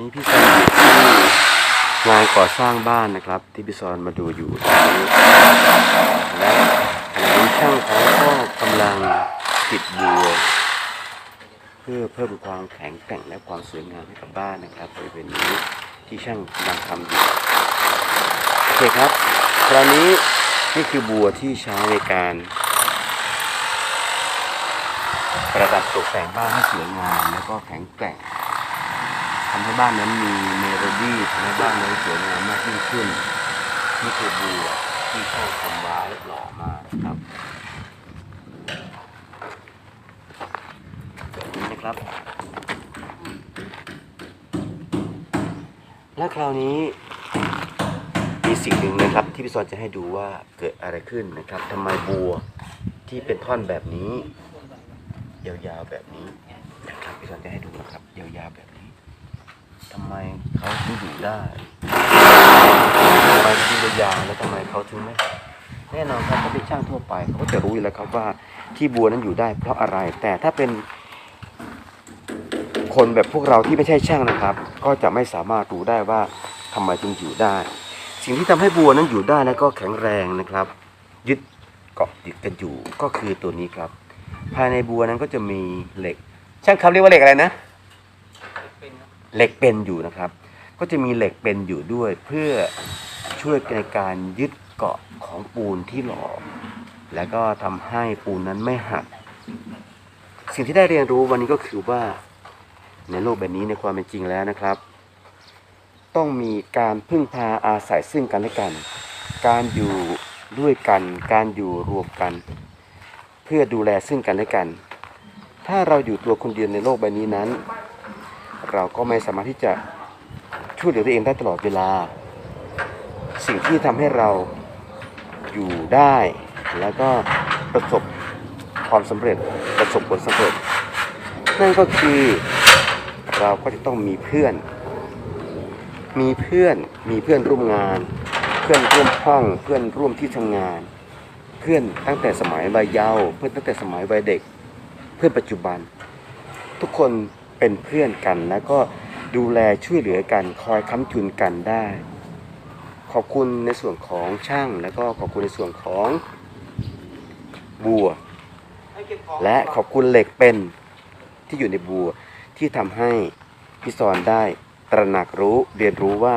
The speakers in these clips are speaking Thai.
นี่พี่ซอนอยู่ที่งานก่อสร้างบ้านนะครับ ที่พี่ซอนมาดูอยู่ตอนนี้และขณะนี้ช่างเขาก็กำลังติดบัว เพื่อเพิ่มความแข็งแกร่งและความสวยงามให้กับบ้านนะครับบริเวณนี้ที่ช่างกำลังทำอยู่โอเคครับคราวนี้นี่คือบัวที่ใช้ในการประดับตกแต่งบ้านให้สวยงามแล้วก็แข็งแกร่ง ทำให้บ้านนั้นมีเมโลดี้ทำให้บ้านนั้นสวยงามมากยิ่งขึ้นนี่คือบัวที่ช่างทำไว้หล่อมากนะครับแบบนี้นะครับ และคราวนี้มีสิ่งหนึ่งนะครับที่พี่ซอนจะให้ดูว่าเกิดอะไรขึ้นนะครับทำไมบัวที่เป็นท่อนแบบนี้ ยาวๆแบบนี้นะครับพี่สอนจะให้ดูนะครับ ยาวๆแบบนี้ ทำไมเขาถึงอยู่ได้ทำไมถึงยาวๆแล้วทำไมเขาถึงไม่แน่นอนครับเขาเป็นช่างทั่วไปเขาก็จะรู้อยู่แล้วครับว่าที่บัวนั้นอยู่ได้ เพราะอะไรแต่ถ้าเป็น คนแบบพวกเราที่ไม่ใช่ช่างนะครับ ก็จะไม่สามารถรู้ได้ว่าทำไมจึงอยู่ได้ สิ่งที่ทำให้บัวนั้นอยู่ได้และก็แข็งแรงนะครับ ยึดเกาะติดกันอยู่ก็คือตัวนี้ครับ ภายในบัวนั้นก็จะมีเหล็ก ช่างครับเรียกว่าเหล็กอะไรนะ เหล็กเป็นอยู่นะครับ ก็จะมีเหล็กเป็นอยู่ด้วย เพื่อช่วยในการยึดเกาะของปูนที่หล่อแล้วก็ทำให้ปูนนั้นไม่หัก สิ่งที่ได้เรียนรู้วันนี้ก็คือว่า ในโลกแบบนี้ในความเป็นจริงแล้วนะครับ ต้องมีการพึ่งพาอาศัยซึ่งกันและกัน การอยู่ด้วยกัน การอยู่รวมกัน เพื่อดูแลซึ่งกันและกัน ถ้าเราอยู่ตัวคนเดียวในโลกใบนี้นั้น เราก็ไม่สามารถที่จะช่วยเหลือตัวเองได้ตลอดเวลา สิ่งที่ทำให้เราอยู่ได้ แล้วก็ประสบความสำเร็จประสบผลสำเร็จ นั่นก็คือเราก็จะต้องมีเพื่อน มีเพื่อนมีเพื่อนร่วมงาน เพื่อนร่วมห้องเพื่อนร่วมที่ทำงาน เพื่อนตั้งแต่สมัยวัยเยาว์เพื่อนตั้งแต่สมัยวัยเด็ก เพื่อนปัจจุบัน ทุกคน เป็นเพื่อนกันแล้วก็ดูแลช่วยเหลือกัน คอยค้ำจุนกันได้ ขอบคุณในส่วนของช่าง แล้วก็ขอบคุณในส่วนของบัว และขอบคุณเหล็กเป็นที่อยู่ในบัวที่ทำให้พี่ซอนได้ตระหนักรู้เรียนรู้ว่า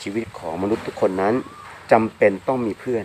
ชีวิตของมนุษย์ทุกคนนั้นจำเป็นต้องมีเพื่อน